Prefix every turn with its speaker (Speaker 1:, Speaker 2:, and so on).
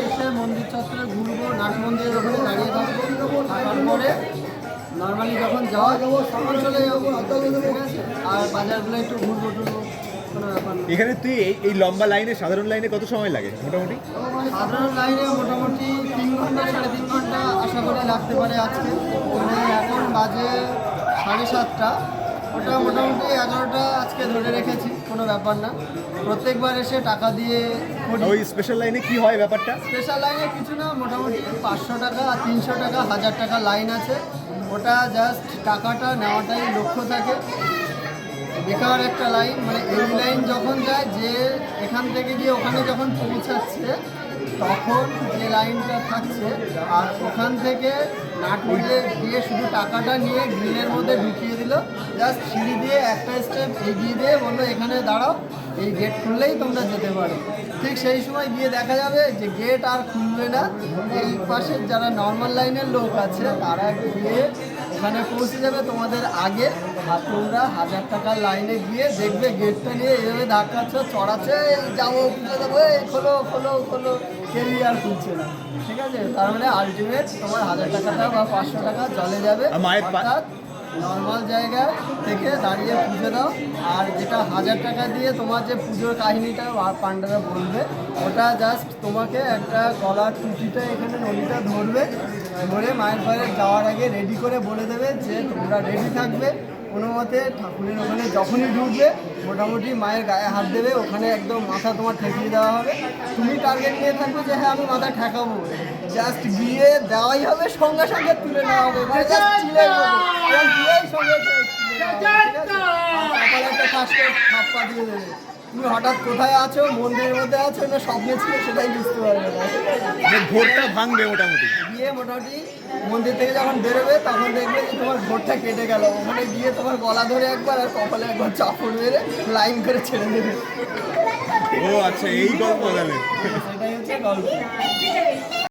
Speaker 1: এসে মন্দির চত্বরে ঘুরবো নাট মন্দিরের ওখানে দাঁড়িয়ে থাকব থাকার পরে নর্মালি যখন যাওয়া যাব তখন চলে যাব আর বাজারগুলো একটু ঘুরবো টুরবো
Speaker 2: এখানে তুই এই এই লম্বা লাইনে সাধারণ লাইনে কত সময় লাগে মোটামুটি?
Speaker 1: সাধারণ লাইনে মোটামুটি তিন ঘণ্টা সাড়ে তিন ঘণ্টা আশা করি লাগতে পারে আজকে। মানে এখন বাজে সাড়ে সাতটা। ওটা মোটামুটি এগারোটা আজকে ধরে রেখেছি কোনো ব্যাপার না। প্রত্যেকবার এসে টাকা দিয়ে
Speaker 2: ওই স্পেশাল লাইনে কি হয় ব্যাপারটা?
Speaker 1: স্পেশাল লাইনে কিছু না মোটামুটি পাঁচশো টাকা আর তিনশো টাকা হাজার টাকা লাইন আছে। ওটা জাস্ট টাকাটা নেওয়াটাই লক্ষ্য থাকে। বেকার একটা লাইন মানে এই লাইন যখন যায় যে এখান থেকে গিয়ে ওখানে যখন পৌঁছাচ্ছে তখন যে লাইনটা থাকছে, আর ওখান থেকে নাট মধ্যে গিয়ে শুধু টাকাটা নিয়ে গ্রিলের মধ্যে ঢুকিয়ে দিল। জাস্ট সিঁড়ি দিয়ে একটা স্টেপ এগিয়ে দিয়ে বলল, এখানে দাঁড়াও, এই গেট খুললেই তোমরা যেতে পারো। ঠিক সেই সময় গিয়ে দেখা যাবে যে গেট আর খুলবে না। এই পাশের যারা নর্মাল লাইনের লোক আছে, তারা গিয়ে ওখানে পৌঁছে যাবে তোমাদের আগে। আর তোমরা হাজার টাকার লাইনে গিয়ে দেখবে গেটটা নিয়ে এইভাবে ধাক্কাচ্ছ চড়াচ্ছে যাব দেবো, এই খোলো খোলো খোলো। আর খুলছে না। ঠিক আছে? তার মানে আলটিমেট তোমার হাজার টাকাটা বা পাঁচশো টাকা জলে যাবে। অর্থাৎ নর্মাল জায়গায় থেকে দাঁড়িয়ে পুজো দাও। আর যেটা হাজার টাকা দিয়ে তোমার যে পুজোর কাহিনীটা পান্ডারা বলবে ওটা জাস্ট তোমাকে একটা গলার টুটিটা এখানে নদীটা ধরবে ধরে মায়ের পাড়ে যাওয়ার আগে রেডি করে বলে দেবে যে তোমরা রেডি থাকবে। কোনো মতে ঠাকুরের ওখানে যখনই ঢুকবে মোটামুটি মায়ের গায়ে হাত দেবে ওখানে একদম মাথা তোমার ঠেকিয়ে দেওয়া হবে। তুমি টার্গেট নিয়ে থাকবে যে হ্যাঁ আমি মাথা ঠেকাবো। জাস্ট গিয়ে দেওয়াই হবে সঙ্গে সঙ্গে তুলে নেওয়া হবে। মানে সঙ্গে একটা ফার্স্টে দিয়ে দেবে। তুমি হঠাৎ কোথায় আছো? মন্দিরের মধ্যে আছো? না স্বপ্নে ছিল? সেটাই বুঝতে পারবে না।
Speaker 2: মানে ভোরটা ভাঙবে মোটামুটি।
Speaker 1: গিয়ে মোটামুটি মন্দির থেকে যখন বেরোবে তখন দেখবে যে তোমার ভোটটা কেটে গেল। ওখানে গিয়ে তোমার গলা ধরে একবার আর কপালে একবার চাপড় মেরে লাইন করে ছেড়ে দেবে।
Speaker 2: ও আচ্ছা এই গল্প তাহলে।
Speaker 1: সেটাই হচ্ছে গল্প।